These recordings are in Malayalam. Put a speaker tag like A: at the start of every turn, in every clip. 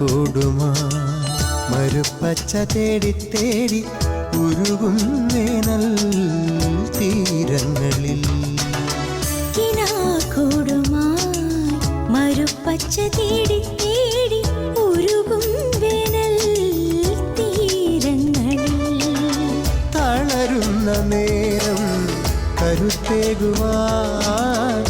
A: കിനാക്കൂടുമാ മരുപ്പച്ച തേടി തേടി ഉരുകും വേനൽ തീരങ്ങളിൽ.
B: കൂടുമാ. മരുപ്പച്ച തേടി തേടി ഉരുകും വേനൽ തീരങ്ങളിൽ.
A: തളരുന്ന നേരം കരുത്തേകുവാൻ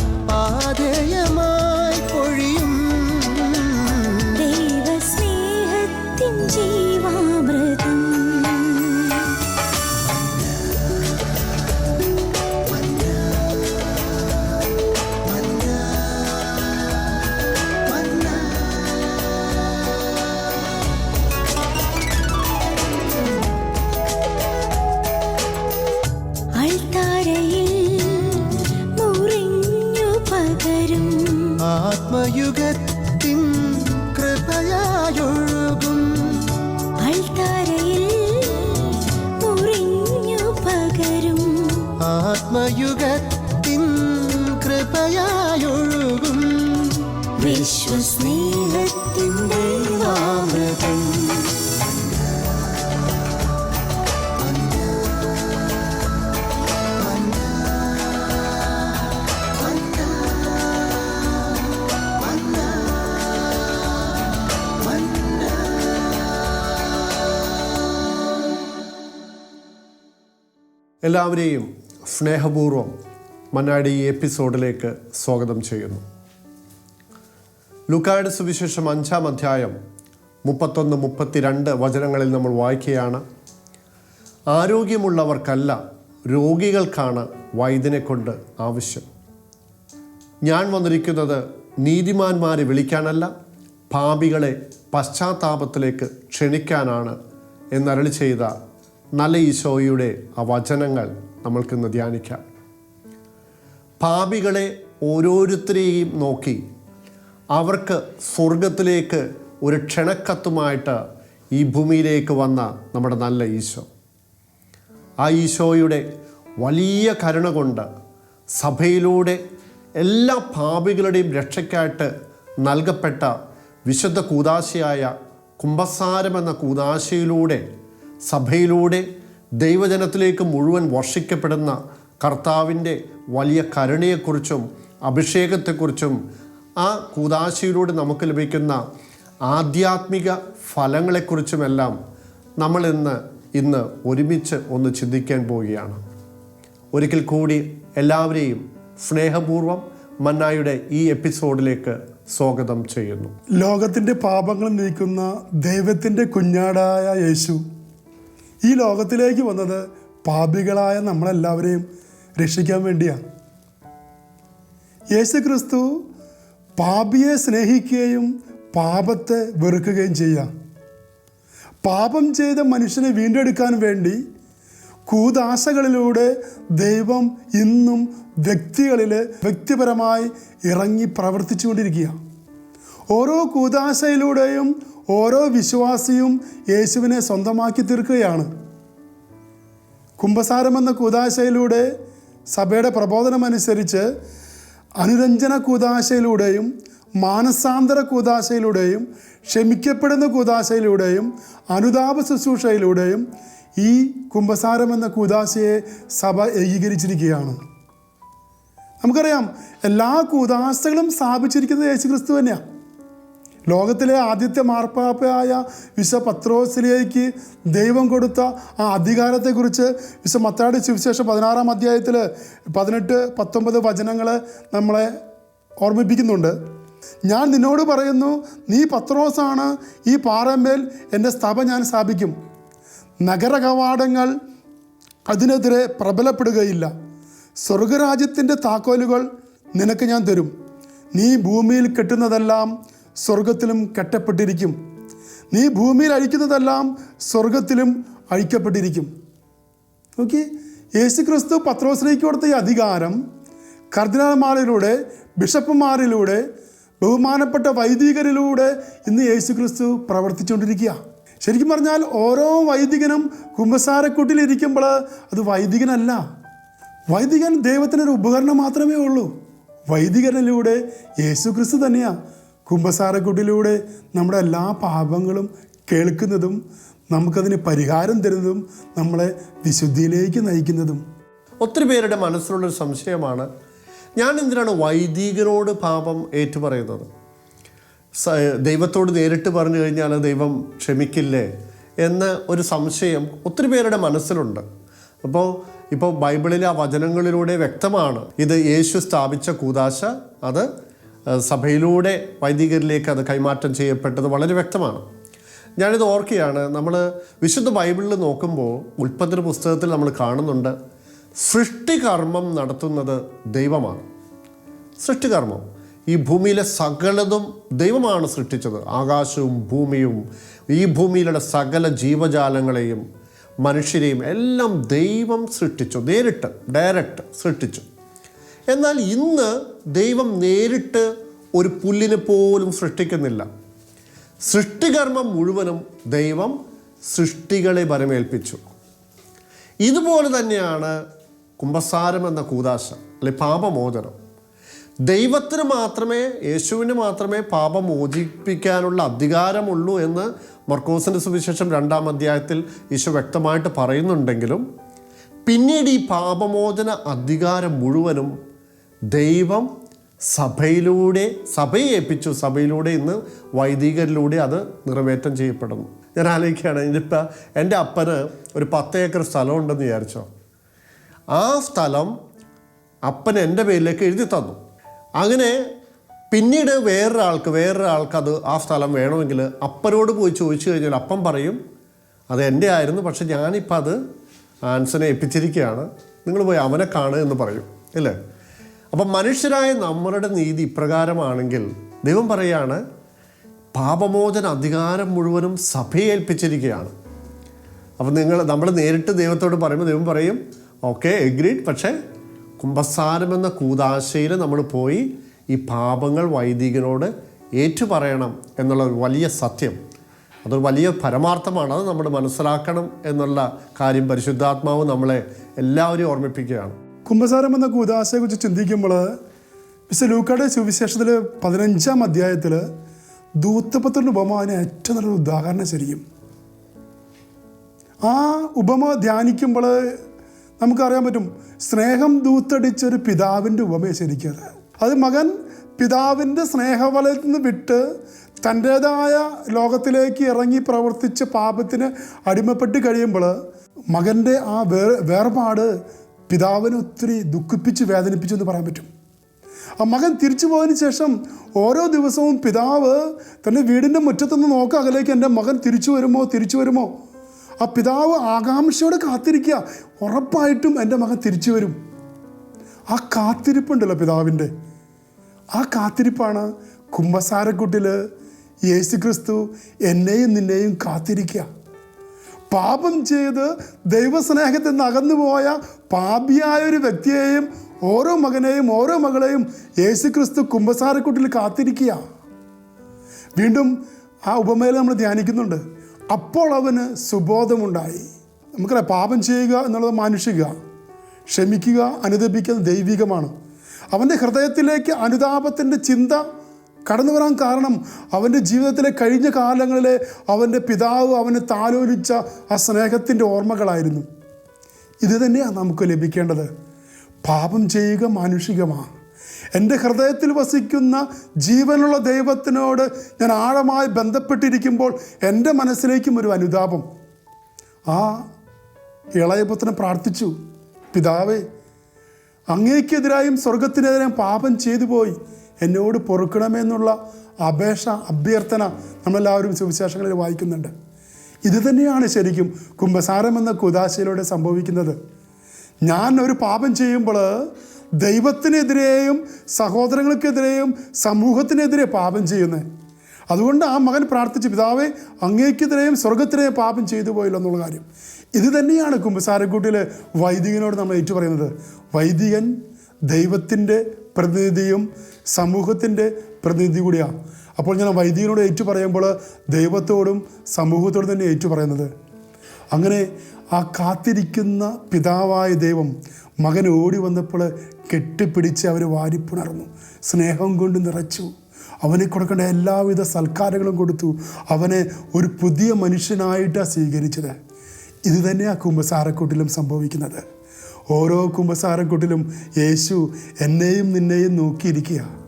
C: എല്ലാവരെയും സ്നേഹപൂർവം മന്നാടി എപ്പിസോഡിലേക്ക് സ്വാഗതം ചെയ്യുന്നു. ലുക്കായുടെ സുവിശേഷം അഞ്ചാം അധ്യായം മുപ്പത്തൊന്ന് മുപ്പത്തിരണ്ട് വചനങ്ങളിൽ നമ്മൾ വായിക്കുകയാണ് ആരോഗ്യമുള്ളവർക്കല്ല രോഗികൾക്കാണ് വൈദ്യനെ കൊണ്ട് ആവശ്യം. ഞാൻ വന്നിരിക്കുന്നത് നീതിമാന്മാരെ വിളിക്കാനല്ല പാപികളെ പശ്ചാത്താപത്തിലേക്ക് ക്ഷണിക്കാനാണ് എന്നരളി ചെയ്ത നല്ല ഈശോയുടെ ആ വചനങ്ങൾ നമ്മൾക്കിന്ന് ധ്യാനിക്കാം. പാപികളെ ഓരോരുത്തരെയും നോക്കി അവർക്ക് സ്വർഗത്തിലേക്ക് ഒരു ക്ഷണക്കത്തുമായിട്ട് ഈ ഭൂമിയിലേക്ക് വന്ന നമ്മുടെ നല്ല ഈശോ. ആ ഈശോയുടെ വലിയ കരുണ കൊണ്ട് സഭയിലൂടെ എല്ലാ പാപികളുടെയും രക്ഷയ്ക്കായിട്ട് നൽകപ്പെട്ട വിശുദ്ധ കൂതാശയായ കുംഭസാരം എന്ന കൂതാശയിലൂടെ സഭയിലൂടെ ദൈവജനത്തിലേക്ക് മുഴുവൻ വർഷിക്കപ്പെടുന്ന കർത്താവിന്റെ വലിയ കരുണയെക്കുറിച്ചും അഭിഷേകത്തെക്കുറിച്ചും ആ കൂതാശയിലൂടെ നമുക്ക് ലഭിക്കുന്ന ആധ്യാത്മിക ഫലങ്ങളെക്കുറിച്ചുമെല്ലാം നമ്മൾ ഇന്ന് ഇന്ന് ഒരുമിച്ച് ഒന്ന് ചിന്തിക്കാൻ പോവുകയാണ്. ഒരിക്കൽ കൂടി എല്ലാവരെയും സ്നേഹപൂർവം മന്നായുടെ ഈ എപ്പിസോഡിലേക്ക് സ്വാഗതം ചെയ്യുന്നു.
D: ലോകത്തിന്റെ പാപങ്ങൾ നീക്കുന്ന ദൈവത്തിന്റെ കുഞ്ഞാടായ യേശു ഈ ലോകത്തിലേക്ക് വന്നത് പാപികളായ നമ്മളെല്ലാവരെയും രക്ഷിക്കാൻ വേണ്ടിയാണ്. യേശു ക്രിസ്തു പാപിയെ സ്നേഹിക്കുകയും പാപത്തെ വെറുക്കുകയും ചെയ്യാം. പാപം ചെയ്ത മനുഷ്യനെ വീണ്ടെടുക്കാൻ വേണ്ടി കൂതാശകളിലൂടെ ദൈവം ഇന്നും വ്യക്തികളിൽ വ്യക്തിപരമായി ഇറങ്ങി പ്രവർത്തിച്ചുകൊണ്ടിരിക്കുകയാണ് ഓരോ കൂതാശയിലൂടെയും ഓരോ വിശ്വാസിയും യേശുവിനെ സ്വന്തമാക്കി തീർക്കുകയാണ്. കുംഭസാരം എന്ന കൂതാശയിലൂടെ സഭയുടെ പ്രബോധനമനുസരിച്ച് അനുരഞ്ജന കൂതാശയിലൂടെയും മാനസാന്തര കൂതാശയിലൂടെയും ക്ഷമിക്കപ്പെടുന്ന കൂതാശയിലൂടെയും അനുതാപ ശുശ്രൂഷയിലൂടെയും ഈ കുംഭസാരം എന്ന കൂതാശയെ സഭ ഏകീകരിച്ചിരിക്കുകയാണ്. നമുക്കറിയാം എല്ലാ കൂതാശകളും സ്ഥാപിച്ചിരിക്കുന്നത് യേശുക്രിസ്തു തന്നെയാണ് ലോകത്തിലെ ആദ്യത്തെ മാർപ്പാപ്പയായ വിശ പത്രോസിലേക്ക് ദൈവം കൊടുത്ത ആ അധികാരത്തെക്കുറിച്ച് വിശ മത്താടി സുവിശേഷം പതിനാറാം അധ്യായത്തിൽ പതിനെട്ട് പത്തൊമ്പത് വചനങ്ങൾ നമ്മളെ ഓർമ്മിപ്പിക്കുന്നുണ്ട്. ഞാൻ നിന്നോട് പറയുന്നു നീ പത്രോസാണ് ഈ പാറമേൽ എന്റെ സ്ഥപ ഞാൻ സ്ഥാപിക്കും. നഗര കവാടങ്ങൾ അതിനെതിരെ പ്രബലപ്പെടുകയില്ല. സ്വർഗരാജ്യത്തിന്റെ താക്കോലുകൾ നിനക്ക് ഞാൻ തരും. നീ ഭൂമിയിൽ കെട്ടുന്നതെല്ലാം സ്വർഗത്തിലും കെട്ടപ്പെട്ടിരിക്കും. നീ ഭൂമിയിൽ അഴിക്കുന്നതെല്ലാം സ്വർഗത്തിലും അഴിക്കപ്പെട്ടിരിക്കും. ഓക്കെ യേശു ക്രിസ്തു പത്രോസിലേക്ക് കൊടുത്ത ഈ അധികാരം കർദിനാൾമാരിലൂടെ ബിഷപ്പുമാരിലൂടെ ബഹുമാനപ്പെട്ട വൈദികരിലൂടെ ഇന്ന് യേശു ക്രിസ്തു പ്രവർത്തിച്ചുകൊണ്ടിരിക്കുക. ശരിക്കും പറഞ്ഞാൽ ഓരോ വൈദികനും കുമ്പസാരക്കൂട്ടിലിരിക്കുമ്പോൾ അത് വൈദികനല്ല. വൈദികൻ ദൈവത്തിനൊരു ഉപകരണം മാത്രമേ ഉള്ളൂ. വൈദികനിലൂടെ യേശു ക്രിസ്തു തന്നെയാണ് കുംഭസാരക്കുട്ടിലൂടെ നമ്മുടെ എല്ലാ പാപങ്ങളും കേൾക്കുന്നതും നമുക്കതിന് പരിഹാരം തരുന്നതും നമ്മളെ വിശുദ്ധിയിലേക്ക് നയിക്കുന്നതും.
C: ഒത്തിരി പേരുടെ മനസ്സിലുള്ളൊരു സംശയമാണ് ഞാൻ എന്തിനാണ് വൈദികനോട് പാപം ഏറ്റുപറയുന്നത്? ദൈവത്തോട് നേരിട്ട് പറഞ്ഞു കഴിഞ്ഞാൽ ദൈവം ക്ഷമിക്കില്ലേ എന്ന ഒരു സംശയം ഒത്തിരി പേരുടെ മനസ്സിലുണ്ട്. അപ്പോൾ ഇപ്പോൾ ബൈബിളിലെ ആ വചനങ്ങളിലൂടെ വ്യക്തമാണ് ഇത് യേശു സ്ഥാപിച്ച കൂതാശ അത് സഭയിലൂടെ വൈദികരിലേക്ക് അത് കൈമാറ്റം ചെയ്യപ്പെട്ടത് വളരെ വ്യക്തമാണ്. ഞാനിത് ഓർക്കുകയാണ് നമ്മൾ വിശുദ്ധ ബൈബിളിൽ നോക്കുമ്പോൾ ഉൽപ്പത്തി പുസ്തകത്തിൽ നമ്മൾ കാണുന്നുണ്ട് സൃഷ്ടികർമ്മം നടത്തുന്നത് ദൈവമാണ്. സൃഷ്ടികർമ്മം. ഈ ഭൂമിയിലെ സകലതും ദൈവമാണ് സൃഷ്ടിച്ചത്. ആകാശവും ഭൂമിയും ഈ ഭൂമിയിലുള്ള സകല ജീവജാലങ്ങളെയും മനുഷ്യരെയും എല്ലാം ദൈവം സൃഷ്ടിച്ചു നേരിട്ട് ഡയറക്റ്റ് സൃഷ്ടിച്ചു. എന്നാൽ ഇന്ന് ദൈവം നേരിട്ട് ഒരു പുല്ലിനെ പോലും സൃഷ്ടിക്കുന്നില്ല. സൃഷ്ടികർമ്മം മുഴുവനും ദൈവം സൃഷ്ടികളെ ഭരമേൽപ്പിച്ചു ഇതുപോലെ തന്നെയാണ് കുംഭസാരം എന്ന കൂതാശ അല്ലെ പാപമോചനം. ദൈവത്തിന് മാത്രമേ യേശുവിന് മാത്രമേ പാപം മോചിപ്പിക്കാനുള്ള അധികാരമുള്ളൂ എന്ന് മർക്കോസിന്റെ സുവിശേഷം രണ്ടാം അധ്യായത്തിൽ ഈശോ വ്യക്തമായിട്ട് പറയുന്നുണ്ടെങ്കിലും പിന്നീട് ഈ പാപമോചന അധികാരം മുഴുവനും ദൈവം സഭയിലൂടെ സഭയെ ഏൽപ്പിച്ചു. സഭയിലൂടെ ഇന്ന് വൈദികരിലൂടെ അത് നിറവേറ്റം ചെയ്യപ്പെടുന്നു. ഞാൻ ആലോചിക്കുകയാണ് ഇതിപ്പോൾ എന്റെ അപ്പന് ഒരു പത്ത് ഏക്കർ സ്ഥലം ഉണ്ടെന്ന് വിചാരിച്ചോ? ആ സ്ഥലം അപ്പൻ എന്റെ പേരിലേക്ക് എഴുതി തന്നു. അങ്ങനെ പിന്നീട് വേറൊരാൾക്ക് വേറൊരാൾക്ക് അത് ആ സ്ഥലം വേണമെങ്കിൽ അപ്പനോട് പോയി ചോദിച്ചു കഴിഞ്ഞാൽ അപ്പം പറയും അത് എന്റെ ആയിരുന്നു പക്ഷെ ഞാനിപ്പോൾ അത് ആൻസനെ ഏൽപ്പിച്ചിരിക്കുകയാണ്. നിങ്ങൾ പോയി അവനെ കാണുക എന്ന് പറയും. അല്ലേ? അപ്പം മനുഷ്യരായ നമ്മളുടെ നീതി ഇപ്രകാരമാണെങ്കിൽ ദൈവം പറയാണ് പാപമോചന അധികാരം മുഴുവനും സഭയെ ഏൽപ്പിച്ചിരിക്കുകയാണ്. അപ്പം നിങ്ങൾ നമ്മൾ നേരിട്ട് ദൈവത്തോട് പറയുമ്പോൾ ദൈവം പറയും ഓക്കെ എഗ്രീഡ് പക്ഷേ കുംഭസാരം എന്ന കൂതാശയിൽ നമ്മൾ പോയി ഈ പാപങ്ങൾ വൈദികനോട് ഏറ്റുപറയണം എന്നുള്ള ഒരു വലിയ സത്യം. അതൊരു വലിയ പരമാർത്ഥമാണ്. അത് നമ്മൾ മനസ്സിലാക്കണം എന്നുള്ള കാര്യം പരിശുദ്ധാത്മാവ് നമ്മളെ എല്ലാവരെയും ഓർമ്മിപ്പിക്കുകയാണ്.
D: കുംഭസാരം എന്ന കൂതാശയെക്കുറിച്ച് ചിന്തിക്കുമ്പോൾ മിസ്റ്റർ ലൂക്കയുടെ സുവിശേഷത്തിൽ പതിനഞ്ചാം അധ്യായത്തിൽ ദൂത്തപത്രന്റെ ഉപമ അതിന് ഏറ്റവും നല്ലൊരു ഉദാഹരണം ശരിക്കും. ആ ഉപമ ധ്യാനിക്കുമ്പോൾ നമുക്കറിയാൻ പറ്റും സ്നേഹം ദൂത്തടിച്ചൊരു പിതാവിന്റെ ഉപമയെ ശരിക്കും അത്. മകൻ പിതാവിന്റെ സ്നേഹവലയത്തിൽ നിന്ന് വിട്ട് തന്റേതായ ലോകത്തിലേക്ക് ഇറങ്ങി പ്രവർത്തിച്ച് പാപത്തിന് അടിമപ്പെട്ട് കഴിയുമ്പോൾ മകന്റെ ആ വേർ വേർപാട് പിതാവിനെ ഒത്തിരി ദുഃഖിപ്പിച്ച് വേദനിപ്പിച്ചു എന്ന് പറയാൻ പറ്റും. ആ മകൻ തിരിച്ചു പോയതിന് ശേഷം ഓരോ ദിവസവും പിതാവ് തന്റെ വീടിന്റെ മുറ്റത്തുനിന്ന് നോക്കുക അകലേക്ക് എന്റെ മകൻ തിരിച്ചു വരുമോ തിരിച്ചു വരുമോ? ആ പിതാവ് ആകാംക്ഷയോടെ കാത്തിരിക്കുക. ഉറപ്പായിട്ടും എന്റെ മകൻ തിരിച്ചു വരും. ആ കാത്തിരിപ്പുണ്ടല്ലോ പിതാവിന്റെ. ആ കാത്തിരിപ്പാണ് കുംഭസാരക്കുട്ടിൽ യേശുക്രിസ്തു എന്നെയും നിന്നെയും കാത്തിരിക്കുക. പാപം ചെയ്ത് ദൈവസ്നേഹത്തിൽ നിന്ന് അകന്നുപോയ പാപിയായ ഒരു വ്യക്തിയെയും ഓരോ മകനെയും ഓരോ മകളെയും യേശു ക്രിസ്തു കുംഭസാരക്കുട്ടിൽ കാത്തിരിക്കുക. വീണ്ടും ആ ഉപമയിൽ നമ്മൾ ധ്യാനിക്കുന്നുണ്ട്. അപ്പോൾ അവന് സുബോധമുണ്ടായി. നമുക്കറിയാം പാപം ചെയ്യുക എന്നുള്ളത് മാനുഷിക ക്ഷമിക്കുക അനുദപിക്കുന്നത് ദൈവികമാണ്. അവന്റെ ഹൃദയത്തിലേക്ക് അനുതാപത്തിന്റെ ചിന്ത കടന്നു വരാൻ കാരണം അവന്റെ ജീവിതത്തിലെ കഴിഞ്ഞ കാലങ്ങളിലെ അവന്റെ പിതാവ് അവന് താലോലിച്ച ആ സ്നേഹത്തിന്റെ ഓർമ്മകളായിരുന്നു. ഇത് തന്നെയാണ് നമുക്ക് ലഭിക്കേണ്ടത്. പാപം ചെയ്യുക മാനുഷികമാണ്. എന്റെ ഹൃദയത്തിൽ വസിക്കുന്ന ജീവനുള്ള ദൈവത്തിനോട് ഞാൻ ആഴമായി ബന്ധപ്പെട്ടിരിക്കുമ്പോൾ എന്റെ മനസ്സിലേക്കും ഒരു അനുതാപം. ആ ഇളയപുത്രൻ പ്രാർത്ഥിച്ചു പിതാവേ അങ്ങേക്കെതിരായും സ്വർഗത്തിനെതിരായും പാപം ചെയ്തു പോയി എന്നോട് പൊറുക്കണമെന്നുള്ള അപേക്ഷ അഭ്യർത്ഥന നമ്മളെല്ലാവരും സുവിശേഷങ്ങളിൽ വായിക്കുന്നുണ്ട്. ഇത് തന്നെയാണ് ശരിക്കും കുംഭസാരം എന്ന കുദാശയിലൂടെ സംഭവിക്കുന്നത്. ഞാൻ ഒരു പാപം ചെയ്യുമ്പോൾ ദൈവത്തിനെതിരെയും സഹോദരങ്ങൾക്കെതിരെയും സമൂഹത്തിനെതിരെ പാപം ചെയ്യുന്നത് അതുകൊണ്ട് ആ മകൻ പ്രാർത്ഥിച്ച് പിതാവെ അങ്ങേക്കെതിരെയും സ്വർഗത്തിനെയും പാപം ചെയ്തു പോയില്ല എന്നുള്ള കാര്യം. ഇത് തന്നെയാണ് കുമ്പസാരക്കൂട്ടിൽ വൈദികനോട് നമ്മൾ ഏറ്റു പറയുന്നത് വൈദികൻ ദൈവത്തിന്റെ പ്രതിനിധിയും സമൂഹത്തിന്റെ പ്രതിനിധി കൂടിയാണ്. അപ്പോൾ ഞാൻ വൈദികനോട് ഏറ്റു പറയുമ്പോൾ ദൈവത്തോടും സമൂഹത്തോടും തന്നെ ഏറ്റു പറയുന്നത്. അങ്ങനെ ആ കാത്തിരിക്കുന്ന പിതാവായ ദൈവം മകൻ ഓടി വന്നപ്പോൾ കെട്ടിപ്പിടിച്ച് അവർ വാരിപ്പുണർന്നു. സ്നേഹം കൊണ്ട് നിറച്ചു. അവനെ കൊടുക്കേണ്ട എല്ലാവിധ സൽക്കാരങ്ങളും കൊടുത്തു. അവനെ ഒരു പുതിയ മനുഷ്യനായിട്ടാണ് സ്വീകരിച്ചത്. ഇത് തന്നെയാണ് കുമ്പസാരക്കൂട്ടിലും സംഭവിക്കുന്നത്. ഓരോ കുമ്പസാരക്കൂട്ടിലും യേശു എന്നെയും നിന്നെയും നോക്കിയിരിക്കുക.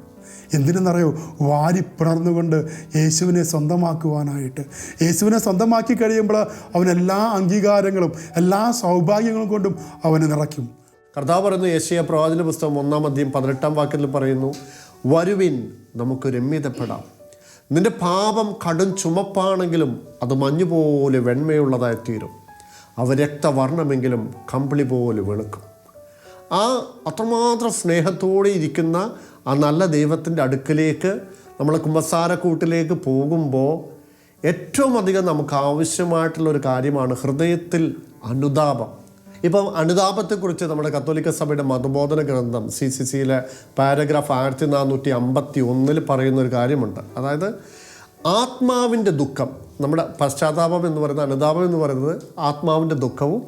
D: എന്തിനെന്നറിയോ? വാരി പിണർന്നുകൊണ്ട് യേശുവിനെ സ്വന്തമാക്കുവാനായിട്ട്. യേശുവിനെ സ്വന്തമാക്കി കഴിയുമ്പോൾ അവൻ എല്ലാ അംഗീകാരങ്ങളും എല്ലാ സൗഭാഗ്യങ്ങളും കൊണ്ടും അവനെ നിറയ്ക്കും.
C: കർത്താവ് പറയുന്നു യേശയ പ്രവാചന പുസ്തകം ഒന്നാം അധ്യയം പതിനെട്ടാം വാക്യത്തിൽ പറയുന്നു വരുവിൻ നമുക്ക് രമ്യതപ്പെടാം. നിന്റെ പാപം കടും ചുമപ്പാണെങ്കിലും അത് മഞ്ഞുപോലെ വെണ്മയുള്ളതായി തീരും അവ രക്തവർണമെങ്കിലും കമ്പിളി പോലെ വെളുക്കും. ആ അത്രമാത്രം സ്നേഹത്തോടെ ഇരിക്കുന്ന ആ നല്ല ദൈവത്തിന്റെ അടുക്കലേക്ക് നമ്മൾ കുമ്പസാരക്കൂട്ടിലേക്ക് പോകുമ്പോൾ ഏറ്റവും അധികം നമുക്ക് ആവശ്യമായിട്ടുള്ള ഒരു കാര്യമാണ് ഹൃദയത്തിൽ അനുതാപം. ഇപ്പം അനുതാപത്തെക്കുറിച്ച് നമ്മുടെ കത്തോലിക്ക സഭയുടെ മതബോധന ഗ്രന്ഥം സി സി സിയിലെ പാരഗ്രാഫ് ആയിരത്തി നാനൂറ്റി അമ്പത്തി ഒന്നിൽ പറയുന്ന ഒരു കാര്യമുണ്ട്. അതായത് ആത്മാവിന്റെ ദുഃഖം നമ്മുടെ പശ്ചാത്താപം എന്ന് പറയുന്നത് അനുതാപം എന്ന് പറയുന്നത് ആത്മാവിന്റെ ദുഃഖവും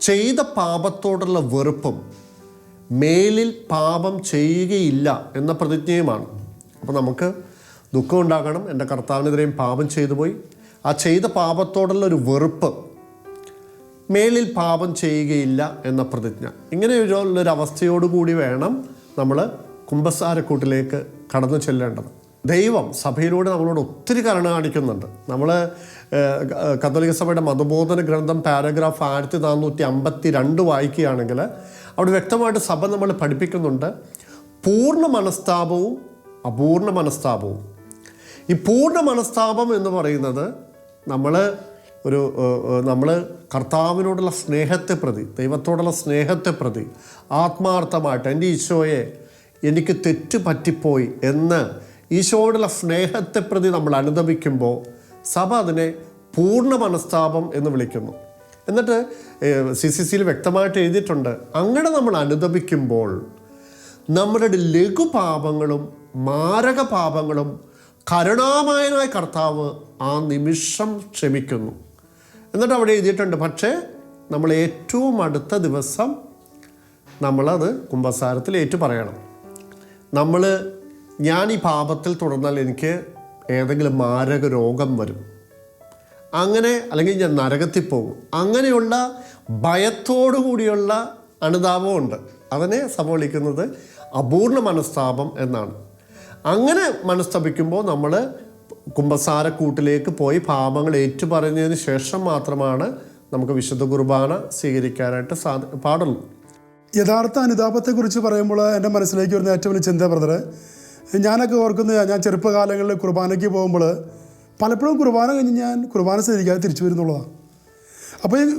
C: ചെയ്ത പാപത്തോടുള്ള വെറുപ്പും മേലിൽ പാപം ചെയ്യുകയില്ല എന്ന പ്രതിജ്ഞയുമാണ്. അപ്പോൾ നമുക്ക് ദുഃഖം ഉണ്ടാകണം. എന്റെ കർത്താവിനെതിരെയും പാപം ചെയ്തു പോയി. ആ ചെയ്ത പാപത്തോടുള്ള ഒരു വെറുപ്പ് മേലിൽ പാപം ചെയ്യുകയില്ല എന്ന പ്രതിജ്ഞ. ഇങ്ങനെ ഒരു അവസ്ഥയോടുകൂടി വേണം നമ്മൾ കുംഭസാരക്കൂട്ടിലേക്ക് കടന്നു ചെല്ലേണ്ടത്. ദൈവം സഭയിലൂടെ നമ്മളോട് ഒത്തിരി കരുണ കാണിക്കുന്നുണ്ട്. നമ്മൾ കത്തോലിക്ക സഭയുടെ മതബോധന ഗ്രന്ഥം പാരഗ്രാഫ് ആയിരത്തി നാനൂറ്റി അമ്പത്തി രണ്ട് വായിക്കുകയാണെങ്കിൽ അവിടെ വ്യക്തമായിട്ട് സഭ നമ്മൾ പഠിപ്പിക്കുന്നുണ്ട് പൂർണ മനസ്താപവും അപൂർണ മനസ്താപവും. ഈ പൂർണ മനസ്താപം എന്ന് പറയുന്നത് നമ്മൾ ഒരു നമ്മൾ കർത്താവിനോടുള്ള സ്നേഹത്തെ പ്രതി ദൈവത്തോടുള്ള സ്നേഹത്തെ പ്രതി ആത്മാർത്ഥമായിട്ട് എന്റെ ഈശോയെ എനിക്ക് തെറ്റ് പറ്റിപ്പോയി എന്ന് ഈശോയോടുള്ള സ്നേഹത്തെ പ്രതി നമ്മൾ അനുദപിക്കുമ്പോൾ സഭ അതിനെ പൂർണ മനസ്താപം എന്ന് വിളിക്കുന്നു. എന്നിട്ട് സി സി സിയിൽ വ്യക്തമായിട്ട് എഴുതിയിട്ടുണ്ട് അങ്ങനെ നമ്മൾ അനുദപിക്കുമ്പോൾ നമ്മുടെ ലഘുപാപങ്ങളും മാരക പാപങ്ങളും കരുണാമയനായ കർത്താവ് ആ നിമിഷം ക്ഷമിക്കുന്നു. എന്നിട്ട് അവിടെ എഴുതിയിട്ടുണ്ട് പക്ഷേ നമ്മൾ ഏറ്റവും അടുത്ത ദിവസം നമ്മളത് കുംഭസാരത്തിൽ ഏറ്റു പറയണം. നമ്മൾ ഞാൻ ഈ പാപത്തിൽ തുടർന്നാൽ എനിക്ക് ഏതെങ്കിലും മാരക രോഗം വരും. അങ്ങനെ അല്ലെങ്കിൽ ഞാൻ നരകത്തിൽ പോകും. അങ്ങനെയുള്ള ഭയത്തോടു കൂടിയുള്ള അനുതാപമുണ്ട് അതിനെ സമോളിക്കുന്നത് അപൂർണ മനസ്താപം എന്നാണ്. അങ്ങനെ മനസ്തപിക്കുമ്പോൾ നമ്മൾ കുംഭസാരക്കൂട്ടിലേക്ക് പോയി പാപങ്ങൾ ഏറ്റുപറഞ്ഞതിന് ശേഷം മാത്രമാണ് നമുക്ക് വിശുദ്ധ കുർബാന സ്വീകരിക്കാനായിട്ട് സാധി പാടുള്ളൂ.
D: യഥാർത്ഥ അനുതാപത്തെക്കുറിച്ച് പറയുമ്പോൾ എന്റെ മനസ്സിലേക്ക് വരുന്ന ഏറ്റവും വലിയ ചിന്ത ബ്രദറെ ഞാനൊക്കെ ഓർക്കുന്നത് ഞാൻ ചെറുപ്പകാലങ്ങളിൽ കുർബാനയ്ക്ക് പോകുമ്പോൾ പലപ്പോഴും കുർബാന കഴിഞ്ഞ് ഞാൻ കുർബാന സ്വീകരിക്കാതെ തിരിച്ചു വരുന്നുള്ളതാണ്. അപ്പോൾ ഈ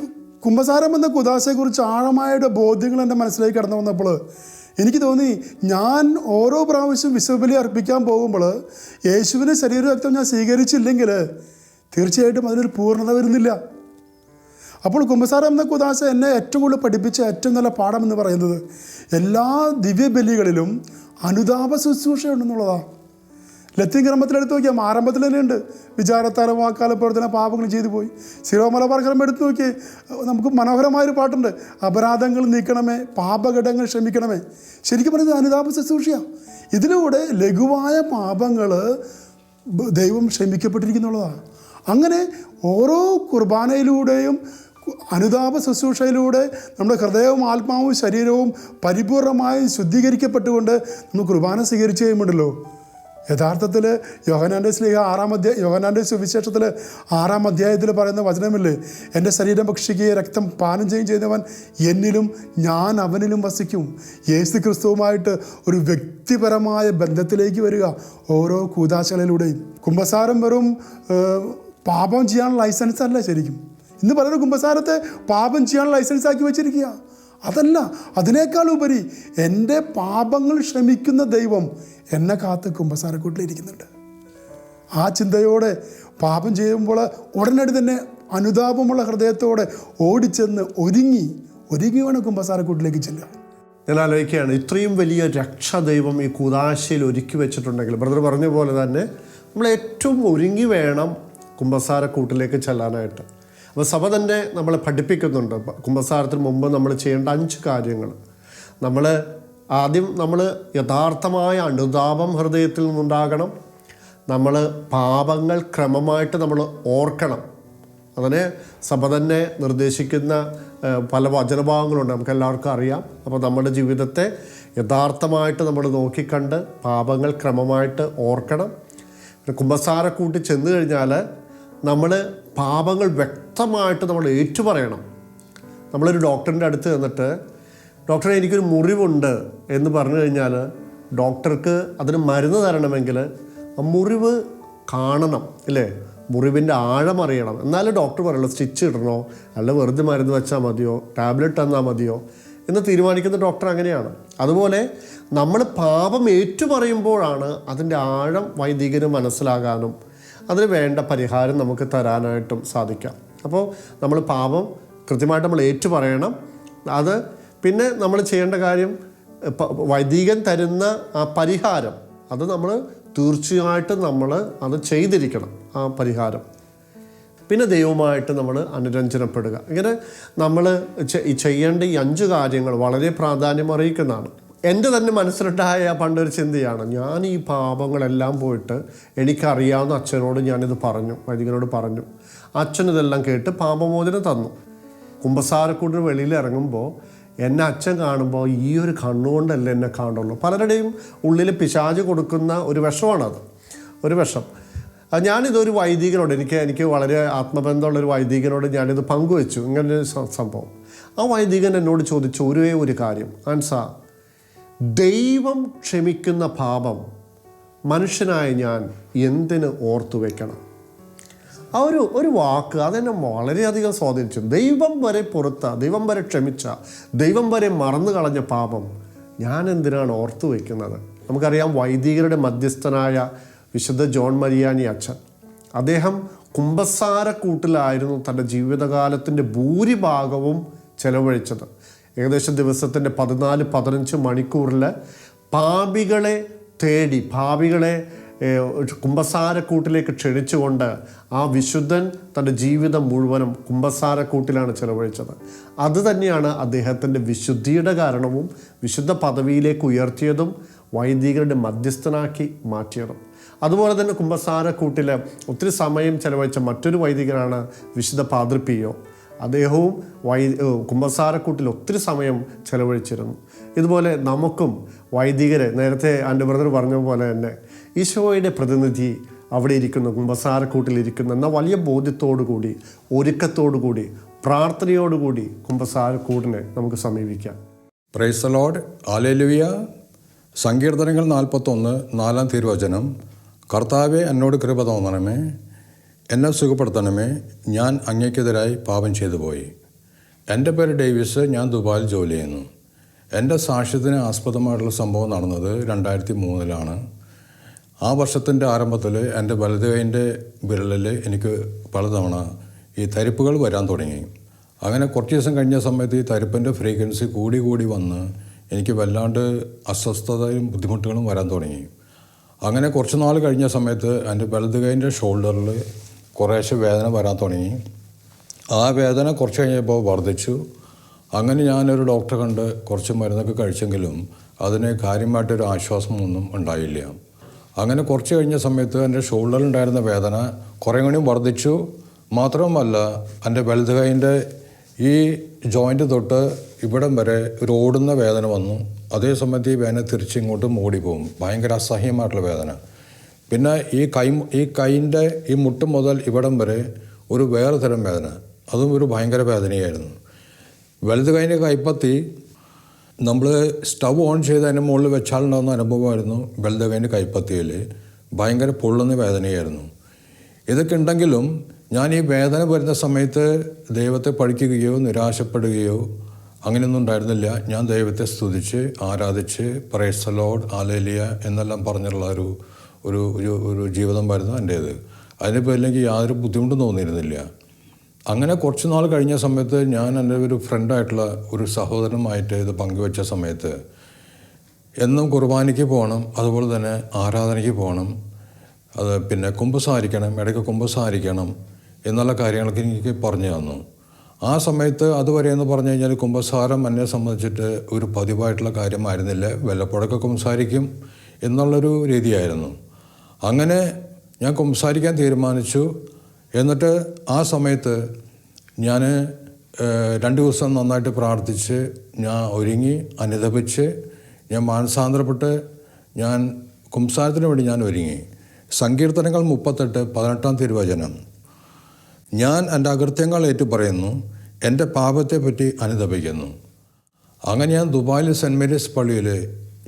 D: കുംഭസാരം എന്ന കുദാശയെക്കുറിച്ച് ആഴമായിട്ട് ബോധ്യങ്ങൾ എന്റെ മനസ്സിലേക്ക് കടന്നു വന്നപ്പോൾ എനിക്ക് തോന്നി ഞാൻ ഓരോ പ്രാവശ്യം വിശ്വബലി അർപ്പിക്കാൻ പോകുമ്പോൾ യേശുവിന്റെ ശരീര രക്തം ഞാൻ സ്വീകരിച്ചില്ലെങ്കിൽ തീർച്ചയായിട്ടും അതിനൊരു പൂർണത വരുന്നില്ല. അപ്പോൾ കുംഭസാരം എന്ന കുദാശ എന്നെ ഏറ്റവും കൂടുതൽ പഠിപ്പിച്ച ഏറ്റവും നല്ല പാഠം എന്ന് പറയുന്നത് എല്ലാ ദിവ്യബലികളിലും അനുതാപ ശുശ്രൂഷയുണ്ടെന്നുള്ളതാണ് ലത്തീൻ ക്രമത്തിലെടുത്ത് നോക്കിയാൽ ആരംഭത്തിൽ തന്നെ ഉണ്ട്. വിചാരത്താലും വാക്കാല പ്രവർത്തന പാപങ്ങൾ ചെയ്തു പോയി. ശിരോമലബാർ ക്രമം എടുത്ത് നോക്കി നമുക്ക് മനോഹരമായൊരു പാട്ടുണ്ട്. അപരാധങ്ങൾ നീക്കണമേ പാപഘടങ്ങൾ ക്ഷമിക്കണമേ. ശരിക്കും പറയുന്നത് അനുതാപ ശുശ്രൂഷയാണ് ഇതിലൂടെ ലഘുവായ പാപങ്ങൾ ദൈവം ക്ഷമിക്കപ്പെട്ടിരിക്കുന്നുള്ളതാണ് അങ്ങനെ ഓരോ കുർബാനയിലൂടെയും അനുതാപ ശുശ്രൂഷയിലൂടെ നമ്മുടെ ഹൃദയവും ആത്മാവും ശരീരവും പരിപൂർണമായി ശുദ്ധീകരിക്കപ്പെട്ടുകൊണ്ട് നമ്മൾ കുർബാന സ്വീകരിച്ചു കഴിയുമ്പോണ്ടല്ലോ യഥാർത്ഥത്തിൽ യോഹനാന്റെ സ്ലീഹ ആറാം അധ്യായ യോഹനാന്റെ സുവിശേഷത്തിൽ ആറാം അധ്യായത്തിൽ പറയുന്ന വചനമില്ലേ? എന്റെ ശരീരം ഭക്ഷിക്കുകയും രക്തം പാനം ചെയ്യുകയും ചെയ്യുന്നവൻ എന്നിലും ഞാൻ അവനിലും വസിക്കും. യേശു ക്രിസ്തുവുമായിട്ട് ഒരു വ്യക്തിപരമായ ബന്ധത്തിലേക്ക് വരിക ഓരോ കൂതാശകളിലൂടെയും. കുംഭസാരം വെറും പാപം ചെയ്യാനുള്ള ലൈസൻസ് അല്ല ശരിക്കും. ഇന്ന് പലരും കുംഭസാരത്തെ പാപം ചെയ്യാൻ ലൈസൻസ് ആക്കി വെച്ചിരിക്കുക. അതല്ല അതിനേക്കാൾ ഉപരി എന്റെ പാപങ്ങൾ ശ്രമിക്കുന്ന ദൈവം എന്നെ കാത്ത് കുംഭസാരക്കൂട്ടിലിരിക്കുന്നുണ്ട് ആ ചിന്തയോടെ പാപം ചെയ്യുമ്പോൾ ഉടനടി തന്നെ അനുതാപമുള്ള ഹൃദയത്തോടെ ഓടിച്ചെന്ന് ഒരുങ്ങി ഒരുങ്ങി വേണം കുംഭസാരക്കൂട്ടിലേക്ക് ചെല്ലുക.
C: ഞാൻ ആലോചിക്കുകയാണ് ഇത്രയും വലിയ രക്ഷ ദൈവം ഈ കൂതാശയിൽ ഒരുക്കി വെച്ചിട്ടുണ്ടെങ്കിൽ ബ്രദർ പറഞ്ഞ പോലെ തന്നെ നമ്മൾ ഏറ്റവും ഒരുങ്ങി വേണം കുംഭസാരക്കൂട്ടിലേക്ക് ചെല്ലാനായിട്ട്. അപ്പോൾ സഭ തന്നെ നമ്മളെ പഠിപ്പിക്കുന്നുണ്ട്. കുംഭസാരത്തിന് മുമ്പ് നമ്മൾ ചെയ്യേണ്ട അഞ്ച് കാര്യങ്ങൾ. നമ്മൾ ആദ്യം നമ്മൾ യഥാർത്ഥമായ അനുതാപം ഹൃദയത്തിൽ നിന്നുണ്ടാകണം. നമ്മൾ പാപങ്ങൾ ക്രമമായിട്ട് നമ്മൾ ഓർക്കണം. അതിനെ സഭ തന്നെ നിർദ്ദേശിക്കുന്ന പല വചനഭാഗങ്ങളുണ്ട്. നമുക്ക് എല്ലാവർക്കും അറിയാം. അപ്പോൾ നമ്മുടെ ജീവിതത്തെ യഥാർത്ഥമായിട്ട് നമ്മൾ നോക്കിക്കണ്ട് പാപങ്ങൾ ക്രമമായിട്ട് ഓർക്കണം. പിന്നെ കൂട്ടി ചെന്ന് കഴിഞ്ഞാൽ നമ്മൾ പാപങ്ങൾ വ്യക്തമായിട്ട് നമ്മൾ ഏറ്റുപറയണം. നമ്മളൊരു ഡോക്ടറിന്റെ അടുത്ത് ചെന്നിട്ട് ഡോക്ടറെ എനിക്കൊരു മുറിവുണ്ട് എന്ന് പറഞ്ഞു കഴിഞ്ഞാൽ ഡോക്ടർക്ക് അതിന് മരുന്ന് തരണമെങ്കിൽ ആ മുറിവ് കാണണം അല്ലേ? മുറിവിന്റെ ആഴം അറിയണം. എന്നാലും ഡോക്ടർ പറയുള്ളൂ സ്റ്റിച്ച് ഇടണോ? അല്ല വെറുതെ മരുന്ന് വെച്ചാൽ മതിയോ? ടാബ്ലറ്റ് തന്നാൽ മതിയോ? എന്ന് തീരുമാനിക്കുന്ന ഡോക്ടർ അങ്ങനെയാണ്. അതുപോലെ നമ്മൾ പാപം ഏറ്റുപറയുമ്പോഴാണ് അതിന്റെ ആഴം വൈദികന് മനസ്സിലാകാനും അതിന് വേണ്ട പരിഹാരം നമുക്ക് തരാനായിട്ടും സാധിക്കാം. അപ്പോൾ നമ്മൾ പാപം കൃത്യമായിട്ട് നമ്മൾ ഏറ്റു പറയണം അത് പിന്നെ നമ്മൾ ചെയ്യേണ്ട കാര്യം വൈദികൻ തരുന്ന ആ പരിഹാരം അത് നമ്മൾ തീർച്ചയായിട്ടും നമ്മൾ അത് ചെയ്തിരിക്കണം ആ പരിഹാരം. പിന്നെ ദൈവമായിട്ട് നമ്മൾ അനുരഞ്ജനപ്പെടുക. ഇങ്ങനെ നമ്മൾ ചെയ്യേണ്ട ഈ അഞ്ച് കാര്യങ്ങൾ വളരെ പ്രാധാന്യം അറിയിക്കുന്നതാണ് എന്റെ തന്നെ മനസ്സിലുണ്ടായ പണ്ടൊരു ചിന്തയാണ് ഞാൻ ഈ പാപങ്ങളെല്ലാം പോയിട്ട് എനിക്കറിയാവുന്ന അച്ഛനോട് ഞാനിത് പറഞ്ഞു വൈദികനോട് പറഞ്ഞു. അച്ഛൻ ഇതെല്ലാം കേട്ട് പാപമോചനം തന്നു. കുമ്പസാരക്കൂടിന് വെളിയിൽ ഇറങ്ങുമ്പോൾ എന്നെ അച്ഛൻ കാണുമ്പോൾ ഈ ഒരു കണ്ണുകൊണ്ടല്ല എന്നെ കാണുള്ളൂ. പലരുടെയും ഉള്ളിൽ പിശാജ് കൊടുക്കുന്ന ഒരു വിഷമാണത് ഒരു വിഷം. ഞാനിതൊരു വൈദികനോട് എനിക്ക് എനിക്ക് വളരെ ആത്മബന്ധമുള്ള ഒരു വൈദികനോട് ഞാനിത് പങ്കുവെച്ചു ഇങ്ങനൊരു സംഭവം. ആ വൈദികൻ എന്നോട് ചോദിച്ചു ഒരേ ഒരു കാര്യം ആൻസാ ദൈവം ക്ഷമിക്കുന്ന പാപം മനുഷ്യനായ ഞാൻ എന്തിന് ഓർത്തു വെക്കണം? ആ ഒരു ഒരു വാക്ക് അതെന്നെ വളരെയധികം സ്വാധീനിച്ചു. ദൈവം വരെ പുറത്ത ദൈവം വരെ ക്ഷമിച്ച ദൈവം വരെ മറന്നു കളഞ്ഞ പാപം ഞാൻ എന്തിനാണ് ഓർത്തു വയ്ക്കുന്നത് നമുക്കറിയാം വൈദികരുടെ മധ്യസ്ഥനായ വിശുദ്ധ ജോൺ മരിയാനി അച്ഛൻ. അദ്ദേഹം കുംഭസാരക്കൂട്ടിലായിരുന്നു തന്റെ ജീവിതകാലത്തിന്റെ ഭൂരിഭാഗവും ചെലവഴിച്ചത്. ഏകദേശം ദിവസത്തിന്റെ പതിനാല് പതിനഞ്ച് മണിക്കൂറിൽ പാപികളെ തേടി പാപികളെ കുംഭസാരക്കൂട്ടിലേക്ക് ക്ഷണിച്ചുകൊണ്ട് ആ വിശുദ്ധൻ തന്റെ ജീവിതം മുഴുവനും കുമ്പസാരക്കൂട്ടിലാണ് ചെലവഴിച്ചത്. അത് തന്നെയാണ് അദ്ദേഹത്തിന്റെ വിശുദ്ധിയുടെ കാരണവും വിശുദ്ധ പദവിയിലേക്ക് ഉയർത്തിയതും വൈദികരുടെ മധ്യസ്ഥനാക്കി മാറ്റിയതും. അതുപോലെ തന്നെ കുമ്പസാരക്കൂട്ടിൽ ഒത്തിരി സമയം ചെലവഴിച്ച മറ്റൊരു വൈദികരാണ് വിശുദ്ധ പാതൃപ്പിയോ അദ്ദേഹവും വൈ കുമ്പസാരക്കൂട്ടിൽ ഒത്തിരി സമയം ചെലവഴിച്ചിരുന്നു. ഇതുപോലെ നമുക്കും വൈദികരെ നേരത്തെ എന്റെ ബ്രദർ പറഞ്ഞ പോലെ തന്നെ ഈശോയുടെ പ്രതിനിധി അവിടെ ഇരിക്കുന്നു കുമ്പസാരക്കൂട്ടിലിരിക്കുന്നു എന്ന വലിയ ബോധ്യത്തോടു കൂടി ഒരുക്കത്തോടു കൂടി പ്രാർത്ഥനയോടുകൂടി കുമ്പസാരക്കൂടിനെ നമുക്ക് സമീപിക്കാം.
E: പ്രൈസ് ലോഡ് സങ്കീർത്തനങ്ങൾ നാൽപ്പത്തൊന്ന് നാലാം തിരുവചനം. കർത്താവെ എന്നോട് കൃപ തോന്നണമേ. എന്നെ സുഖപ്പെടുത്തണമേ. ഞാൻ അങ്ങേക്കെതിരായി പാപം ചെയ്തു പോയി. എന്റെ പേര് ഡേവിസ്. ഞാൻ ദുബായിൽ ജോലി ചെയ്യുന്നു. എന്റെ സാക്ഷ്യത്തിന് ആസ്പദമായിട്ടുള്ള സംഭവം നടന്നത് രണ്ടായിരത്തി മൂന്നിലാണ് ആ വർഷത്തിന്റെ ആരംഭത്തിൽ എന്റെ വലതുകൈന്റെ വിരലിൽ എനിക്ക് പലതവണ ഈ തരിപ്പുകൾ വരാൻ തുടങ്ങി. അങ്ങനെ കുറച്ച് ദിവസം കഴിഞ്ഞ സമയത്ത് ഈ തരിപ്പിന്റെ ഫ്രീക്വൻസി കൂടി കൂടി വന്ന് എനിക്ക് വല്ലാണ്ട് അസ്വസ്ഥതയും ബുദ്ധിമുട്ടുകളും വരാൻ തുടങ്ങി. അങ്ങനെ കുറച്ച് നാൾ കഴിഞ്ഞ സമയത്ത് എന്റെ വലതുകൈന്റെ ഷോൾഡറിൽ കുറേശ്ശെ വേദന വരാൻ തുടങ്ങി. ആ വേദന കുറച്ച് കഴിഞ്ഞപ്പോൾ വർദ്ധിച്ചു. അങ്ങനെ ഞാനൊരു ഡോക്ടറെ കണ്ട് കുറച്ച് മരുന്നൊക്കെ കഴിച്ചെങ്കിലും അതിന് കാര്യമായിട്ടൊരു ആശ്വാസമൊന്നും ഉണ്ടായില്ല. അങ്ങനെ കുറച്ച് കഴിഞ്ഞ സമയത്ത് എന്റെ ഷോൾഡറിലുണ്ടായിരുന്ന വേദന കുറേ കൂടിയും വർദ്ധിച്ചു. മാത്രവുമല്ല എന്റെ വലത് കൈന്റെ ഈ ജോയിന്റ് തൊട്ട് ഇവിടം വരെ ഒരു ഓടുന്ന വേദന വന്നു. അതേ സമയത്ത് ഈ വേദന തിരിച്ചിങ്ങോട്ട് മൂടി പോകും ഭയങ്കര അസഹ്യമായിട്ടുള്ള വേദന. പിന്നെ ഈ കൈ ഈ കൈന്റെ ഈ മുട്ട് മുതൽ ഇവിടം വരെ ഒരു വേറെ തരം വേദന. അതും ഒരു ഭയങ്കര വേദനയായിരുന്നു. വലത് കൈന്റെ കൈപ്പത്തി നമ്മൾ സ്റ്റവ് ഓൺ ചെയ്ത് അതിന്റെ മുകളിൽ വെച്ചാലുണ്ടാകുന്ന അനുഭവമായിരുന്നു വലത് കൈന്റെ കൈപ്പത്തിയിൽ. ഭയങ്കര പൊള്ളുന്ന വേദനയായിരുന്നു. ഇതൊക്കെ ഉണ്ടെങ്കിലും ഞാൻ ഈ വേദന വരുന്ന സമയത്ത് ദൈവത്തെ പഠിക്കുകയോ നിരാശപ്പെടുകയോ അങ്ങനെയൊന്നും ഉണ്ടായിരുന്നില്ല. ഞാൻ ദൈവത്തെ സ്തുതിച്ച് ആരാധിച്ച് പ്രേസ് ലോഡ് ആലേലിയ എന്നെല്ലാം പറഞ്ഞുള്ള ഒരു ഒരു ഒരു ഒരു ജീവിതം ജീവിതമായിരുന്നു എന്റേത്. അതിനിപ്പോൾ പേരിലേക്ക് യാതൊരു ബുദ്ധിമുട്ടും തോന്നിയിരുന്നില്ല. അങ്ങനെ കുറച്ച് നാൾ കഴിഞ്ഞ സമയത്ത് ഞാൻ എന്റെ ഒരു ഫ്രണ്ടായിട്ടുള്ള ഒരു സഹോദരനുമായിട്ട് ഇത് പങ്കുവെച്ച സമയത്ത് എന്നും കുർബാനയ്ക്ക് പോകണം അതുപോലെ തന്നെ ആരാധനയ്ക്ക് പോകണം അത് പിന്നെ കുമ്പസാരിക്കണം ഇടയ്ക്ക് കുമ്പസാരിക്കണം എന്നുള്ള കാര്യങ്ങളൊക്കെ എനിക്ക് പറഞ്ഞു തന്നു. ആ സമയത്ത് അതുവരെ എന്ന് പറഞ്ഞു കഴിഞ്ഞാൽ കുമ്പസാരം എന്നെ സംബന്ധിച്ചിട്ട് ഒരു പതിവായിട്ടുള്ള കാര്യമായിരുന്നില്ല. വല്ലപ്പോഴൊക്കെ കുമ്പസാരിക്കും എന്നുള്ളൊരു രീതിയായിരുന്നു. അങ്ങനെ ഞാൻ സംസാരിക്കാൻ തീരുമാനിച്ചു. എന്നിട്ട് ആ സമയത്ത് ഞാൻ രണ്ട് ദിവസം നന്നായിട്ട് പ്രാർത്ഥിച്ച് ഞാൻ ഒരുങ്ങി അനുദപിച്ച് ഞാൻ മാനസാന്തരപ്പെട്ട് ഞാൻ കുംസാരത്തിന് വേണ്ടി ഞാൻ ഒരുങ്ങി. സങ്കീർത്തനങ്ങൾ മുപ്പത്തെട്ട് പതിനെട്ടാം തിരുവചനം. ഞാൻ എന്റെ അകൃത്യങ്ങൾ ഏറ്റു പറയുന്നു എന്റെ പാപത്തെപ്പറ്റി അനുദപിക്കുന്നു. അങ്ങനെ ഞാൻ ദുബായിൽ സെന്റ് മേരീസ് പള്ളിയിൽ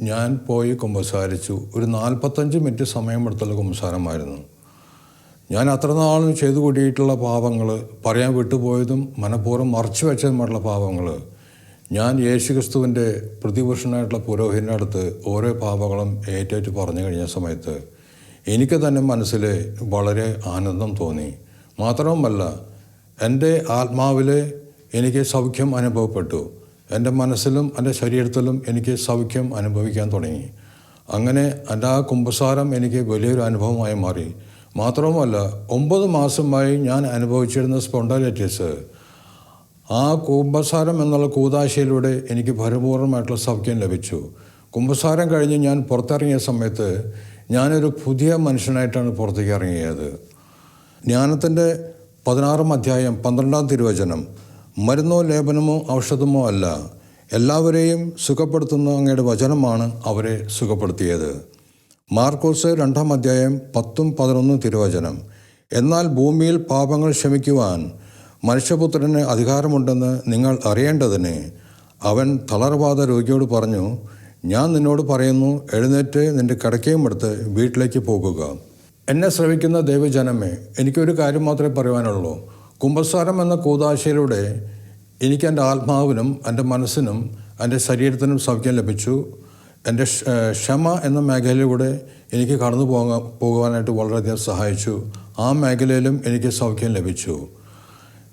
E: ഞാൻ പോയി കുമ്പസാരിച്ചു. ഒരു നാൽപ്പത്തഞ്ച് മിനിറ്റ് സമയമെടുത്തുള്ള കുമ്പസാരമായിരുന്നു. ഞാൻ അത്ര നാളും ചെയ്തു കൂടിയിട്ടുള്ള പാപങ്ങൾ പറയാൻ വിട്ടുപോയതും മനഃപൂർവം മറച്ചു വെച്ചതുമായിട്ടുള്ള പാപങ്ങൾ ഞാൻ യേശുക്രിസ്തുവിന്റെ പ്രതിപുരുഷനായിട്ടുള്ള പുരോഹിതന്റെ അടുത്ത് ഓരോ പാപങ്ങളും ഏറ്റേറ്റ് പറഞ്ഞു കഴിഞ്ഞ സമയത്ത് എനിക്ക് തന്നെ മനസ്സിൽ വളരെ ആനന്ദം തോന്നി. മാത്രവുമല്ല എന്റെ ആത്മാവിൽ എനിക്ക് സൗഖ്യം അനുഭവപ്പെട്ടു. എന്റെ മനസ്സിലും എന്റെ ശരീരത്തിലും എനിക്ക് സൗഖ്യം അനുഭവിക്കാൻ തുടങ്ങി. അങ്ങനെ എന്റെ ആ കുമ്പസാരം എനിക്ക് വലിയൊരു അനുഭവമായി മാറി. മാത്രവുമല്ല ഒമ്പത് മാസമായി ഞാൻ അനുഭവിച്ചിരുന്ന സ്പോണ്ടലൈറ്റിസ് ആ കുംഭസാരം എന്നുള്ള കൂതാശയിലൂടെ എനിക്ക് പരിപൂർണമായിട്ടുള്ള സൗഖ്യം ലഭിച്ചു. കുംഭസാരം കഴിഞ്ഞ് ഞാൻ പുറത്തിറങ്ങിയ സമയത്ത് ഞാനൊരു പുതിയ മനുഷ്യനായിട്ടാണ് പുറത്തേക്ക് ഇറങ്ങിയത്. ജ്ഞാനത്തിന്റെ പതിനാറാം അധ്യായം പന്ത്രണ്ടാം തിരുവചനം മരുന്നോ ലേപനമോ ഔഷധമോ അല്ല. എല്ലാവരെയും സുഖപ്പെടുത്തുന്ന അങ്ങയുടെ വചനമാണ് അവരെ സുഖപ്പെടുത്തിയത്. മാർക്കോസ് രണ്ടാം അധ്യായം പത്തും പതിനൊന്നും തിരുവചനം. എന്നാൽ ഭൂമിയിൽ പാപങ്ങൾ ക്ഷമിക്കുവാൻ മനുഷ്യപുത്രന് അധികാരമുണ്ടെന്ന് നിങ്ങൾ അറിയേണ്ടതിന് അവൻ തളർവാദ രോഗിയോട് പറഞ്ഞു ഞാൻ നിന്നോട് പറയുന്നു എഴുന്നേറ്റ് നിന്റെ കിടക്കയും എടുത്ത് വീട്ടിലേക്ക് പോകുക. എന്നെ ശ്രമിക്കുന്ന ദൈവജനമേ എനിക്കൊരു കാര്യം മാത്രമേ പറയുവാനുള്ളൂ. കുംഭസാരം എന്ന കൂതാശയിലൂടെ എനിക്ക് എന്റെ ആത്മാവിനും എന്റെ മനസ്സിനും എന്റെ ശരീരത്തിനും സൗഖ്യം ലഭിച്ചു. എന്റെ ക്ഷ- ക്ഷമ എന്ന മേഖലയിലൂടെ എനിക്ക് കടന്നു പോകാൻ പോകുവാനായിട്ട് വളരെയധികം സഹായിച്ചു. ആ മേഖലയിലും എനിക്ക് സൗഖ്യം ലഭിച്ചു.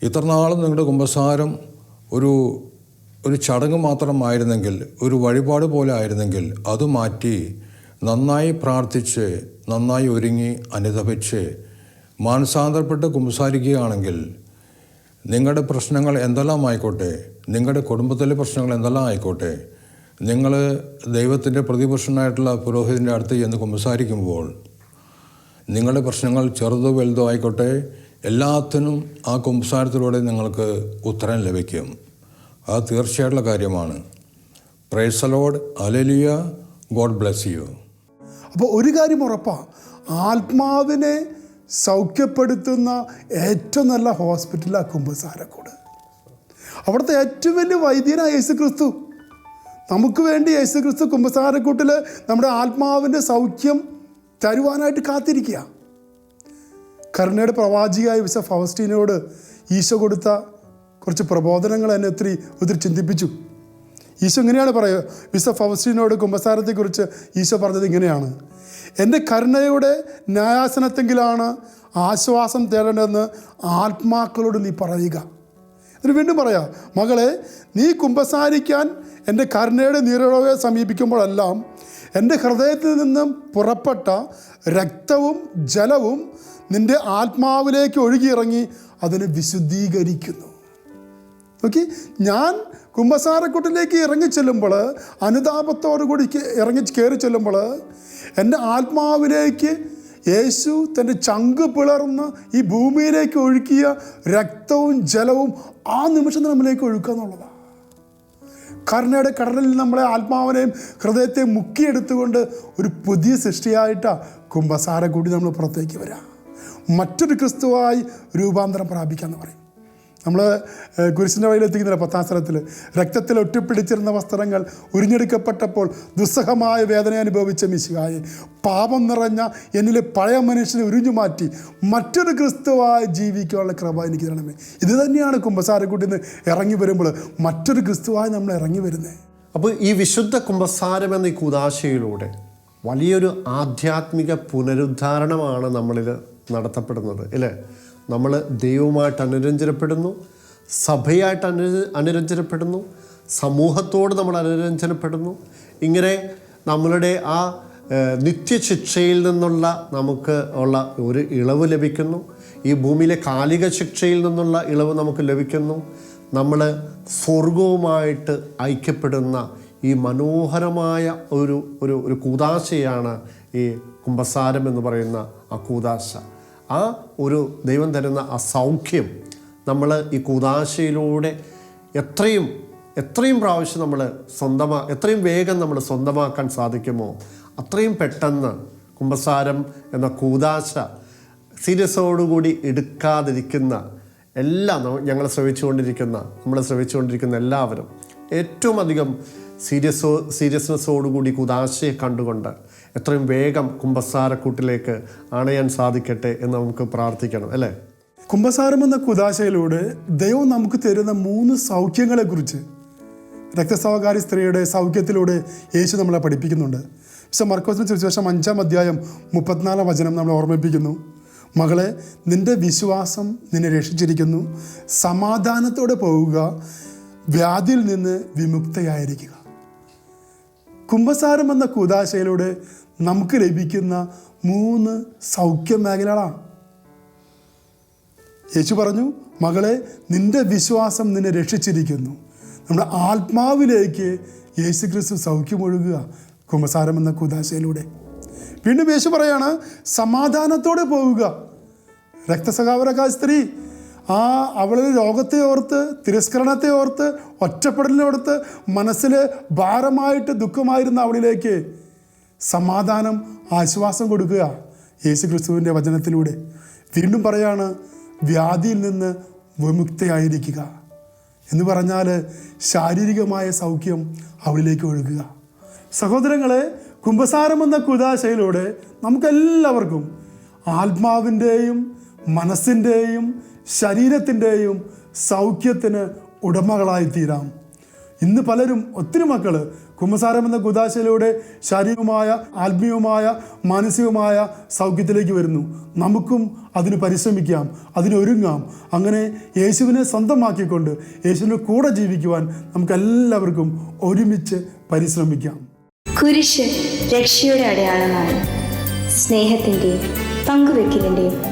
E: ഇത്രനാളും നിങ്ങളുടെ കുമ്പസാരം ഒരു ഒരു ചടങ്ങ് മാത്രമായിരുന്നെങ്കിൽ ഒരു വഴിപാട് പോലെ ആയിരുന്നെങ്കിൽ അത് മാറ്റി നന്നായി പ്രാർത്ഥിച്ച് നന്നായി ഒരുങ്ങി അനുദപിച്ച് മാനസാന്തരപ്പെട്ട് കുമ്പസാരിക്കുകയാണെങ്കിൽ നിങ്ങളുടെ പ്രശ്നങ്ങൾ എന്തെല്ലാം ആയിക്കോട്ടെ നിങ്ങളുടെ കുടുംബത്തിലെ പ്രശ്നങ്ങൾ എന്തെല്ലാം ആയിക്കോട്ടെ നിങ്ങൾ ദൈവത്തിന്റെ പ്രതിപുരുഷനായിട്ടുള്ള പുരോഹിതന്റെ അടുത്ത് ചെന്ന് കുമ്പസാരിക്കുമ്പോൾ നിങ്ങളുടെ പ്രശ്നങ്ങൾ ചെറുതോ വലുതോ ആയിക്കോട്ടെ എല്ലാത്തിനും ആ കുമ്പസാരത്തിലൂടെ നിങ്ങൾക്ക് ഉത്തരം ലഭിക്കും. അത് തീർച്ചയായിട്ടുള്ള കാര്യമാണ്. പ്രൈസലോഡ് അലലിയ ഗോഡ് ബ്ലെസ് യു
D: അപ്പോൾ ഒരു കാര്യം ഉറപ്പാണ് ആത്മാവിനെ സൗഖ്യപ്പെടുത്തുന്ന ഏറ്റവും നല്ല ഹോസ്പിറ്റലാണ് കുമ്പസാരക്കൂട് അവിടുത്തെ ഏറ്റവും വലിയ വൈദ്യനാണ് യേശു ക്രിസ്തു നമുക്ക് വേണ്ടി യേശു ക്രിസ്തു കുമ്പസാരക്കൂട്ടിൽ നമ്മുടെ ആത്മാവിന്റെ സൗഖ്യം തരുവാനായിട്ട് കാത്തിരിക്കുക. കരുണയുടെ പ്രവാചിയായ വിശ ഫൗസ്റ്റീനോട് ഈശോ കൊടുത്ത കുറച്ച് പ്രബോധനങ്ങൾ എന്നെ ഒത്തിരി ഒത്തിരി ചിന്തിപ്പിച്ചു. ഈശോ ഇങ്ങനെയാണ് പറയുക? വിശ്വ ഫൗസ്റ്റീനോട് കുമ്പസാരത്തെക്കുറിച്ച് ഈശോ പറഞ്ഞത് ഇങ്ങനെയാണ്. എന്റെ കരുണയുടെ ന്യായാസനത്തെങ്കിലാണ് ആശ്വാസം തേടേണ്ടതെന്ന് ആത്മാക്കളോട് നീ പറയുക. എന്നിട്ട് വീണ്ടും പറയാം മകളെ നീ കുമ്പസാരിക്കാൻ എന്റെ കരുണയുടെ നീരളവെ സമീപിക്കുമ്പോഴെല്ലാം എന്റെ ഹൃദയത്തിൽ നിന്നും പുറപ്പെട്ട രക്തവും ജലവും നിന്റെ ആത്മാവിലേക്ക് ഒഴുകിയിറങ്ങി അതിനെ വിശുദ്ധീകരിക്കുന്നു. ഓക്കെ ഞാൻ കുമ്പസാരക്കുട്ടിലേക്ക് ഇറങ്ങി ചെല്ലുമ്പോൾ അനുതാപത്തോടു കൂടി ഇറങ്ങി കയറി ചെല്ലുമ്പോൾ എന്റെ ആത്മാവിലേക്ക് യേശു തന്റെ ചങ്ക് പിളർന്ന് ഈ ഭൂമിയിലേക്ക് ഒഴുക്കിയ രക്തവും ജലവും ആ നിമിഷം നമ്മിലേക്ക് ഒഴുക്കുക എന്നുള്ളതാണ് കരുണയുടെ കടലിൽ നമ്മളെ ആത്മാവിനെയും ഹൃദയത്തെയും മുക്കിയെടുത്തുകൊണ്ട് ഒരു പുതിയ സൃഷ്ടിയായിട്ടാണ് കുംഭസാര കൂടി നമ്മൾ പുറത്തേക്ക് വരാം. മറ്റൊരു ക്രിസ്തുവായി രൂപാന്തരം പ്രാപിക്കാമെന്ന് പറയും. നമ്മൾ കുരിശിന്റെ വഴിയിൽ എത്തിക്കുന്നില്ല പത്താം സ്ഥലത്തിൽ രക്തത്തിൽ ഒട്ടിപ്പിടിച്ചിരുന്ന വസ്ത്രങ്ങൾ ഉരിഞ്ഞെടുക്കപ്പെട്ടപ്പോൾ ദുസ്സഹമായ വേദന അനുഭവിച്ച മിശിഹായെ. പാപം നിറഞ്ഞ എന്നിലെ പഴയ മനുഷ്യനെ ഉരിഞ്ഞു മാറ്റി മറ്റൊരു ക്രിസ്തുവായി ജീവിക്കാനുള്ള കൃപ എനിക്ക് തരണമേ. ഇത് തന്നെയാണ് കുംഭസാരക്കൂട്ടിൽ നിന്ന് ഇറങ്ങി വരുമ്പോൾ മറ്റൊരു ക്രിസ്തുവായി നമ്മൾ ഇറങ്ങി വരുന്നത്
C: അപ്പോൾ ഈ വിശുദ്ധ കുമ്പസാരം എന്ന ഈ കുതാശയിലൂടെ വലിയൊരു ആധ്യാത്മിക പുനരുദ്ധാരണമാണ് നമ്മളിൽ നടത്തപ്പെടുന്നത് അല്ലേ? നമ്മൾ ദൈവമായിട്ട് അനുരഞ്ജനപ്പെടുന്നു സഭയായിട്ട് അനു അനുരഞ്ജനപ്പെടുന്നു സമൂഹത്തോട് നമ്മൾ അനുരഞ്ജനപ്പെടുന്നു. ഇങ്ങനെ നമ്മളുടെ ആ നിത്യശിക്ഷയിൽ നിന്നുള്ള നമുക്ക് ഉള്ള ഒരു ഇളവ് ലഭിക്കുന്നു. ഈ ഭൂമിയിലെ കാലിക ശിക്ഷയിൽ നിന്നുള്ള ഇളവ് നമുക്ക് ലഭിക്കുന്നു. നമ്മൾ സ്വർഗവുമായിട്ട് ഐക്യപ്പെടുന്ന ഈ മനോഹരമായ ഒരു ഒരു ഒരു കൂതാശയാണ് ഈ കുംഭസാരം എന്ന് പറയുന്ന ആ കൂതാശ. ആ ഒരു ദൈവം തരുന്ന ആ സൗഖ്യം നമ്മൾ ഈ കൂതാശയിലൂടെ എത്രയും എത്രയും പ്രാവശ്യം നമ്മൾ സ്വന്തമാ എത്രയും വേഗം നമ്മൾ സ്വന്തമാക്കാൻ സാധിക്കുമോ? അത്രയും പെട്ടെന്ന് കുമ്പസാരം എന്ന കൂതാശ സീരിയസോടുകൂടി എടുക്കാതിരിക്കുന്ന എല്ലാം ഞങ്ങൾ ശ്രമിച്ചുകൊണ്ടിരിക്കുന്ന നമ്മൾ ശ്രമിച്ചുകൊണ്ടിരിക്കുന്ന എല്ലാവരും ഏറ്റവും അധികം സീരിയസോ സീരിയസ്നെസ്സോടുകൂടി കുതാശയെ കണ്ടുകൊണ്ട് എത്രയും വേഗം കുംഭസാരക്കൂട്ടിലേക്ക് അണയാൻ സാധിക്കട്ടെ എന്ന് നമുക്ക് പ്രാർത്ഥിക്കണം അല്ലേ?
D: കുംഭസാരം എന്ന കുതാശയിലൂടെ ദൈവം നമുക്ക് തരുന്ന മൂന്ന് സൗഖ്യങ്ങളെക്കുറിച്ച് രക്തസ്രാവകാരി സ്ത്രീയുടെ സൗഖ്യത്തിലൂടെ യേശു നമ്മളെ പഠിപ്പിക്കുന്നുണ്ട്. പക്ഷെ മർക്കോസിന് സുവിശേഷം അഞ്ചാം അധ്യായം മുപ്പത്തിനാലാം വചനം നമ്മളെ ഓർമ്മിപ്പിക്കുന്നു. മകളെ നിന്റെ വിശ്വാസം നിന്നെ രക്ഷിച്ചിരിക്കുന്നു. സമാധാനത്തോടെ പോവുക. വ്യാധിയിൽ നിന്ന് വിമുക്തയായിരിക്കുക. കുംഭസാരം എന്ന കൂതാശയിലൂടെ നമുക്ക് ലഭിക്കുന്ന മൂന്ന് സൗഖ്യ മേഖലകളാണ്. യേശു പറഞ്ഞു മകളെ നിന്റെ വിശ്വാസം നിന്നെ രക്ഷിച്ചിരിക്കുന്നു. നമ്മുടെ ആത്മാവിലേക്ക് യേശു ക്രിസ്തു സൗഖ്യമൊഴുകുക. കുമ്പസാരം എന്ന കൂതാശയിലൂടെ. വീണ്ടും യേശു പറയാണ് സമാധാനത്തോടെ പോവുക. രക്തസഹാവരക്കാ സ്ത്രീ ആ അവളിൽ രോഗത്തെ ഓർത്ത് തിരസ്കരണത്തെ ഓർത്ത് ഒറ്റപ്പെടലിനോടുത്ത് മനസ്സിൽ ഭാരമായിട്ട് ദുഃഖമായിരുന്ന അവളിലേക്ക് സമാധാനം ആശ്വാസം കൊടുക്കുക യേശു ക്രിസ്തുവിന്റെ വചനത്തിലൂടെ. വീണ്ടും പറയാണ് വ്യാധിയിൽ നിന്ന് വിമുക്തയായിരിക്കുക എന്ന് പറഞ്ഞാൽ ശാരീരികമായ സൗഖ്യം അവളിലേക്ക് ഒഴുകുക. സഹോദരങ്ങളെ കുംഭസാരം എന്ന കുതാശയിലൂടെ നമുക്കെല്ലാവർക്കും ആത്മാവിന്റെയും മനസ്സിന്റെയും ശരീരത്തിന്റെയും സൗഖ്യത്തിന് ഉടമകളായി തീരാം ഇന്ന് പലരും ഒത്തിരി മക്കൾ കുമ്പസാരം എന്ന കുതാശയിലൂടെ ശാരീരികമായ ആത്മീയവുമായ മാനസികമായ സൗഖ്യത്തിലേക്ക് വരുന്നു. നമുക്കും അതിന് പരിശ്രമിക്കാം അതിനൊരുങ്ങാം അങ്ങനെ യേശുവിനെ സ്വന്തമാക്കിക്കൊണ്ട് യേശുവിന്റെ കൂടെ ജീവിക്കുവാൻ നമുക്കെല്ലാവർക്കും ഒരുമിച്ച് പരിശ്രമിക്കാം.
F: കുരിശ് രക്ഷയുടെ അടയാളമാണ്. സ്നേഹത്തിന്റെയും പങ്കുവെക്കലിന്റെയും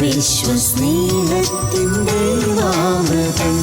B: വിശ്വസ്നേഹത്തിന്റെ വാമൃതം